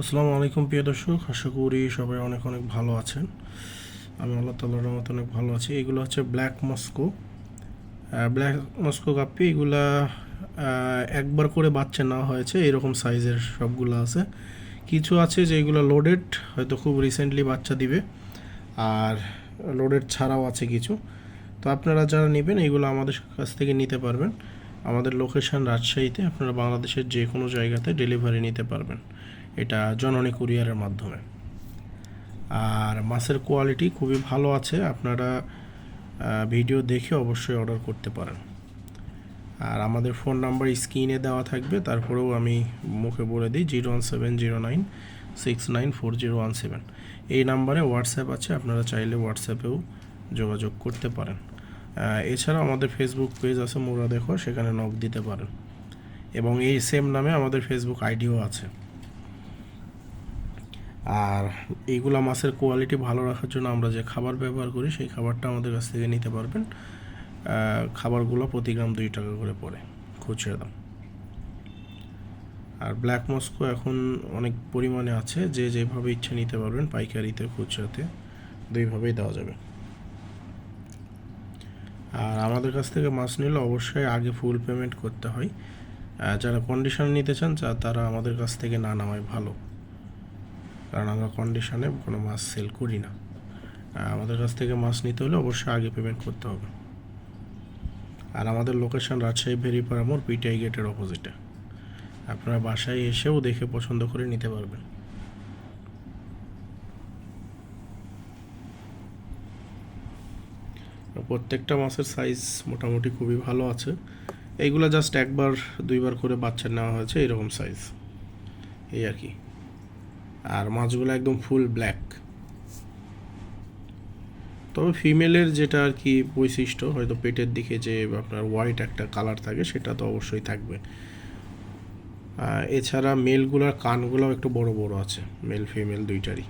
আসসালামু আলাইকুম, প্রিয় দর্শক। আশা করি সবাই অনেক অনেক ভালো আছেন। আমি আল্লাহ তাল্লাহর রহমত অনেক ভালো আছি। এগুলো হচ্ছে ব্ল্যাক মস্কো ব্ল্যাক মস্কো কাপ্পি এগুলা একবার করে বাচ্চা না হয়েছে। এরকম সাইজের সবগুলো আছে। কিছু আছে যে যেগুলো লোডেড হয়তো খুব রিসেন্টলি বাচ্চা দিবে। আর লোডেড ছাড়াও আছে কিছু। তো আপনারা যারা নেবেন, এগুলো আমাদের কাছ থেকে নিতে পারবেন। আমাদের লোকেশন রাজশাহীতে আপনারা বাংলাদেশের যে কোনো জায়গাতে ডেলিভারি নিতে পারবেন। এটা জননী কুরিয়ারের মাধ্যমে। আর মাছের কোয়ালিটি খুবই ভালো আছে, আপনারা ভিডিও দেখে অবশ্যই অর্ডার করতে পারেন। আর আমাদের ফোন নাম্বার স্ক্রিনে দেওয়া থাকবে, তারপরেও আমি মুখে বলে দিই zero one seven zero nine six nine four zero one seven এই নাম্বারে হোয়াটসঅ্যাপ আছে, আপনারা চাইলে হোয়াটসঅ্যাপেও যোগাযোগ করতে পারেন। এছাড়াও আমাদের ফেসবুক পেজ আছে মোরা দেখো, সেখানে নক দিতে পারেন এবং এই সেম নামে আমাদের ফেসবুক আইডিও আছে। আর এইগুলা মাছের কোয়ালিটি ভালো রাখার জন্য আমরা যে খাবার ব্যবহার করি, সেই খাবারটা আমাদের কাছ থেকে নিতে পারবেন। খাবারগুলো প্রতি গ্রাম দুই টাকা করে পড়ে, খুচরা দাম। আর ব্ল্যাক মস্কো এখন অনেক পরিমাণে আছে, যে যেভাবে ইচ্ছে নিতে পারবেন, পাইকারিতে, খুচরাতে, দুইভাবেই দেওয়া যাবে। আর আমাদের কাছ থেকে মাছ নিলে অবশ্যই আগে ফুল পেমেন্ট করতে হয়। যারা কন্ডিশন নিতে চান তারা আমাদের কাছ থেকে না নামায় ভালো। কারণ আমরা কন্ডিশনে কোনো মাছ সেল করি না। আমাদের কাছ থেকে মাছ নিতে হলে অবশ্যই আগে পেমেন্ট করতে হবে। আর আমাদের লোকেশন রাজশাহী ভেরিপাড়া মোড়, পিটিআই গেটের অপোজিটে আপনারা বাসায় এসেও দেখে পছন্দ করে নিতে পারবেন। প্রত্যেকটা মাছের সাইজ মোটামুটি খুবই ভালো আছে। এইগুলো জাস্ট একবার, দুইবার করে বাচ্চা নেওয়া হয়েছে, এরকম সাইজ এই আর কি। আর মাছগুলো একদম ফুল ব্ল্যাক তবে ফিমেলের যেটা আর কি বৈশিষ্ট্য, হয়তো পেটের দিকে যে আপনার হোয়াইট একটা কালার থাকে, সেটা তো অবশ্যই থাকবে। এছাড়া মেলগুলোর কানগুলোও একটু বড় বড় আছে মেল ফিমেল দুইটারই।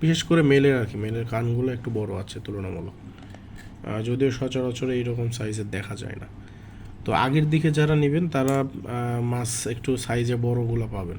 বিশেষ করে মেলের আর কি মেলের কানগুলো একটু বড় আছে তুলনামূলক। যদিও সচরাচর এইরকম সাইজের দেখা যায় না। তো আগের দিকে যারা নেবেন, তারা মাছ একটু সাইজে বড়গুলো পাবেন।